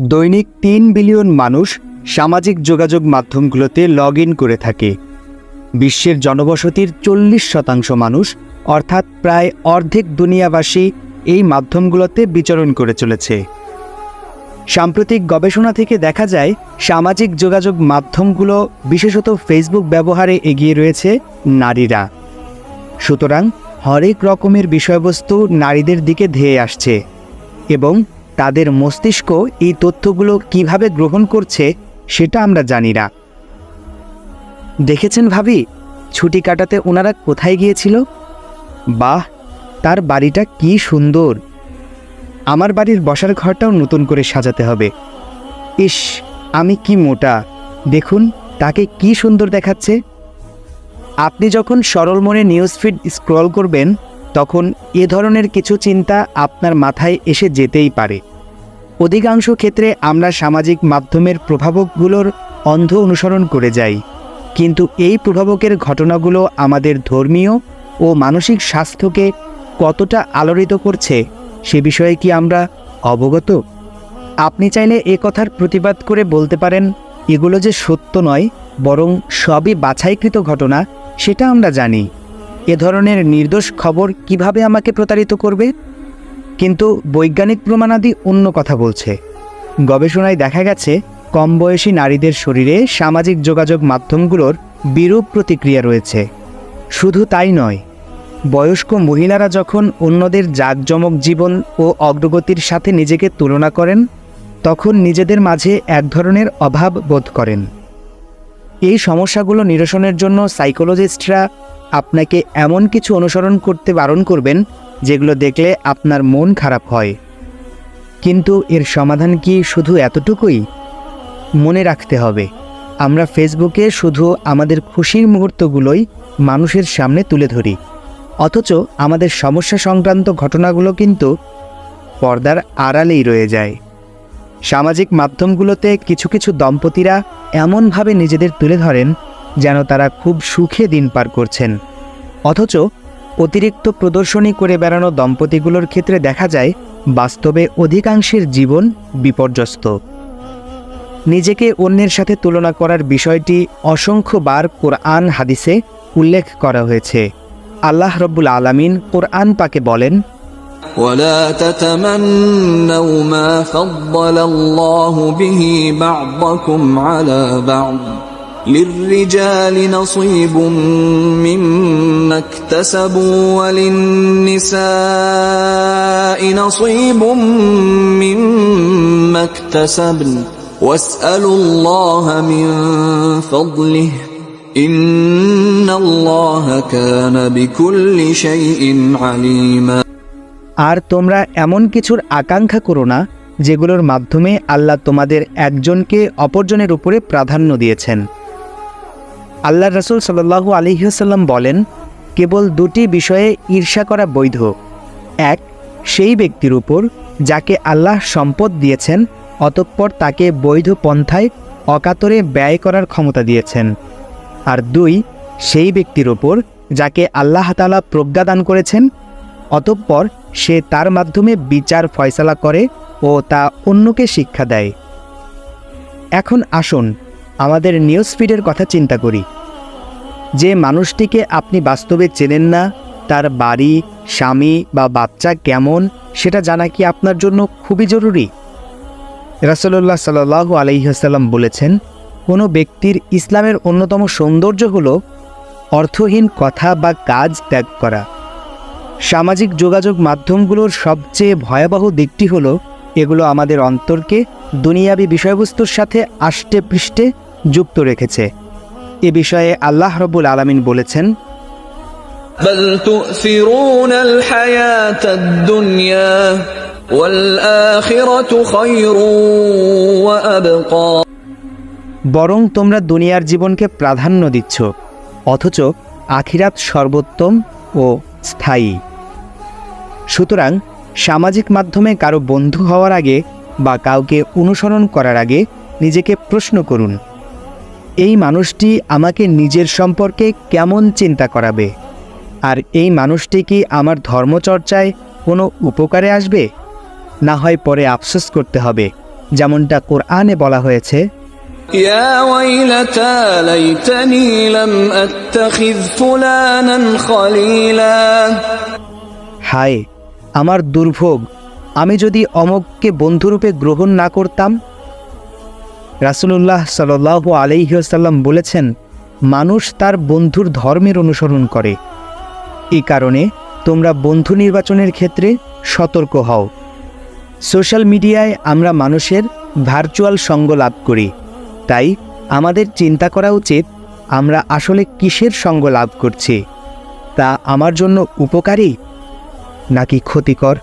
দৈনিক তিন বিলিয়ন মানুষ সামাজিক যোগাযোগ মাধ্যমগুলোতে লগ করে থাকে। বিশ্বের জনবসতির চল্লিশ শতাংশ মানুষ, অর্থাৎ প্রায় অর্ধেক দুনিয়াবাসী, এই মাধ্যমগুলোতে বিচরণ করে চলেছে। সাম্প্রতিক গবেষণা থেকে দেখা যায়, সামাজিক যোগাযোগ মাধ্যমগুলো, বিশেষত ফেসবুক ব্যবহারে এগিয়ে রয়েছে নারীরা। সুতরাং হরেক রকমের বিষয়বস্তু নারীদের দিকে ধেয়ে আসছে এবং তাদের মস্তিষ্ক এই তথ্যগুলো কীভাবে গ্রহণ করছে সেটা আমরা জানি না। দেখেছেন ভাবি, ছুটি কাটাতে ওনারা কোথায় গিয়েছিল? বাহ, তার বাড়িটা কি সুন্দর। আমার বাড়ির বসার ঘরটাও নতুন করে সাজাতে হবে। ইস, আমি কি মোটা। দেখুন, তাকে কি সুন্দর দেখাচ্ছে। আপনি যখন সরল মনে নিউজ ফিড স্ক্রল করবেন তখন এ ধরনের কিছু চিন্তা আপনার মাথায় এসে যেতেই পারে। অধিকাংশ ক্ষেত্রে আমরা সামাজিক মাধ্যমের প্রভাবকগুলোর অন্ধ অনুসরণ করে যাই। কিন্তু এই প্রভাবকের ঘটনাগুলো আমাদের ধর্মীয় ও মানসিক স্বাস্থ্যকে কতটা আলোড়িত করছে সে বিষয়ে কি আমরা অবগত? আপনি চাইলে এ কথার প্রতিবাদ করে বলতে পারেন, এগুলো যে সত্য নয়, বরং সবই বাছাইকৃত ঘটনা, সেটা আমরা জানি। এ ধরনের নির্দোষ খবর কীভাবে আমাকে প্রতারিত করবে? কিন্তু বৈজ্ঞানিক প্রমাণাদি অন্য কথা বলছে। গবেষণায় দেখা গেছে, কম বয়সী নারীদের শরীরে সামাজিক যোগাযোগ মাধ্যমগুলোর বিরূপ প্রতিক্রিয়া রয়েছে। শুধু তাই নয়, বয়স্ক মহিলারা যখন অন্যদের জাঁকজমক জীবন ও অগ্রগতির সাথে নিজেকে তুলনা করেন, তখন নিজেদের মাঝে এক ধরনের অভাব বোধ করেন। এই সমস্যাগুলো নিরসনের জন্য সাইকোলজিস্টরা আপনাকে এমন কিছু অনুসরণ করতে বারণ করবেন, যেগুলো দেখলে আপনার মন খারাপ হয়। কিন্তু এর সমাধান কি শুধু এতটুকুই? মনে রাখতে হবে, আমরা ফেসবুকে শুধু আমাদের খুশির মুহূর্তগুলোই মানুষের সামনে তুলে ধরি। অথচ আমাদের সমস্যা সংক্রান্ত ঘটনাগুলো কিন্তু পর্দার আড়ালেই রয়ে যায়। সামাজিক মাধ্যমগুলোতে কিছু কিছু দম্পতিরা এমনভাবে নিজেদের তুলে ধরেন যেন তারা খুব সুখে দিন পার করছেন অথচ অতিরিক্ত প্রদর্শনী করে বেড়ানো দম্পতিগুলোর ক্ষেত্রে দেখা যায় বাস্তবে অধিকাংশের জীবন বিপর্যস্ত নিজেকে অন্যের সাথে তুলনা করার বিষয়টি অসংখ্যবার কোরআন হাদিসে উল্লেখ করা হয়েছে আল্লাহ রব্বুল আলামিন কোরআন পাকে বলেন ولا تتمنوا ما فضل الله به بعضكم على بعض للرجال نصيب مما اكتسبوا وللنساء نصيب مما اكتسبن واسألوا الله من فضله إن الله كان بكل شيء عليما আর তোমরা এমন কিছুর আকাঙ্ক্ষা করো না যেগুলোর মাধ্যমে আল্লাহ তোমাদের একজনকে অপরজনের উপরে প্রাধান্য দিয়েছেন আল্লাহ রসুল সাল্লাহু আলহিহাসাল্লাম বলেন, কেবল দুটি বিষয়ে ঈর্ষা করা বৈধ। এক, সেই ব্যক্তির উপর যাকে আল্লাহ সম্পদ দিয়েছেন, অতঃপর তাকে বৈধ পন্থায় অকাতরে ব্যয় করার ক্ষমতা দিয়েছেন। আর দুই, সেই ব্যক্তির ওপর যাকে আল্লাহ তালা প্রজ্ঞা দান করেছেন, অতঃপর সে তার মাধ্যমে বিচার ফয়সালা করে ও তা অন্যকে শিক্ষা দেয়। এখন আসুন আমাদের নিউজ ফিডের কথা চিন্তা করি। যে মানুষটিকে আপনি বাস্তবে চেনেন না, তার বাড়ি, স্বামী বা বাচ্চা কেমন, সেটা জানা কি আপনার জন্য খুবই জরুরি? রাসলল্লাহ সাল্লাহ আলহিহাসাল্লাম বলেছেন, কোনো ব্যক্তির ইসলামের অন্যতম সৌন্দর্য হল অর্থহীন কথা বা কাজ ত্যাগ করা। সামাজিক যোগাযোগ মাধ্যমগুলোর সবচেয়ে ভয়াবহ দিকটি হলো, এগুলো আমাদের অন্তরকে দুনিয়াবী বিষয়বস্তুর সাথে আষ্টে পৃষ্ঠে যুক্ত রেখেছে। এ বিষয়ে আল্লাহ রব্বুল আলামিন বলেছেন بل تؤثرون الحياة الدنيا والآخرة خير وأبقى বরং তোমরা দুনিয়ার জীবনকে প্রাধান্য দিচ্ছ অথচ আখিরাত সর্বোত্তম ও স্থায়ী সুতরাং সামাজিক মাধ্যমে কারো বন্ধু হওয়ার আগে বা কাউকে অনুসরণ করার আগে নিজেকে প্রশ্ন করুন এই মানুষটি আমাকে নিজের সম্পর্কে কেমন চিন্তা করাবে? আর এই মানুষটি কি আমার ধর্মচর্চায় কোনো উপকারে আসবে? না হয় পরে আফসোস করতে হবে যেমনটা কোরআনে বলা হয়েছে। হায় আমার দুর্ভোগ। আমি যদি অমককে বন্ধুরূপে গ্রহণ না করতাম রাসুলুল্লাহ সাল আলাইসাল্লাম বলেছেন, মানুষ তার বন্ধুর ধর্মের অনুসরণ করে। এই কারণে তোমরা বন্ধু নির্বাচনের ক্ষেত্রে সতর্ক হও। সোশ্যাল মিডিয়ায় আমরা মানুষের ভার্চুয়াল সঙ্গ লাভ করি। তাই আমাদের চিন্তা করা উচিত, আমরা আসলে কিসের সঙ্গ লাভ করছি? তা আমার জন্য উপকারী নাকি ক্ষতিকর?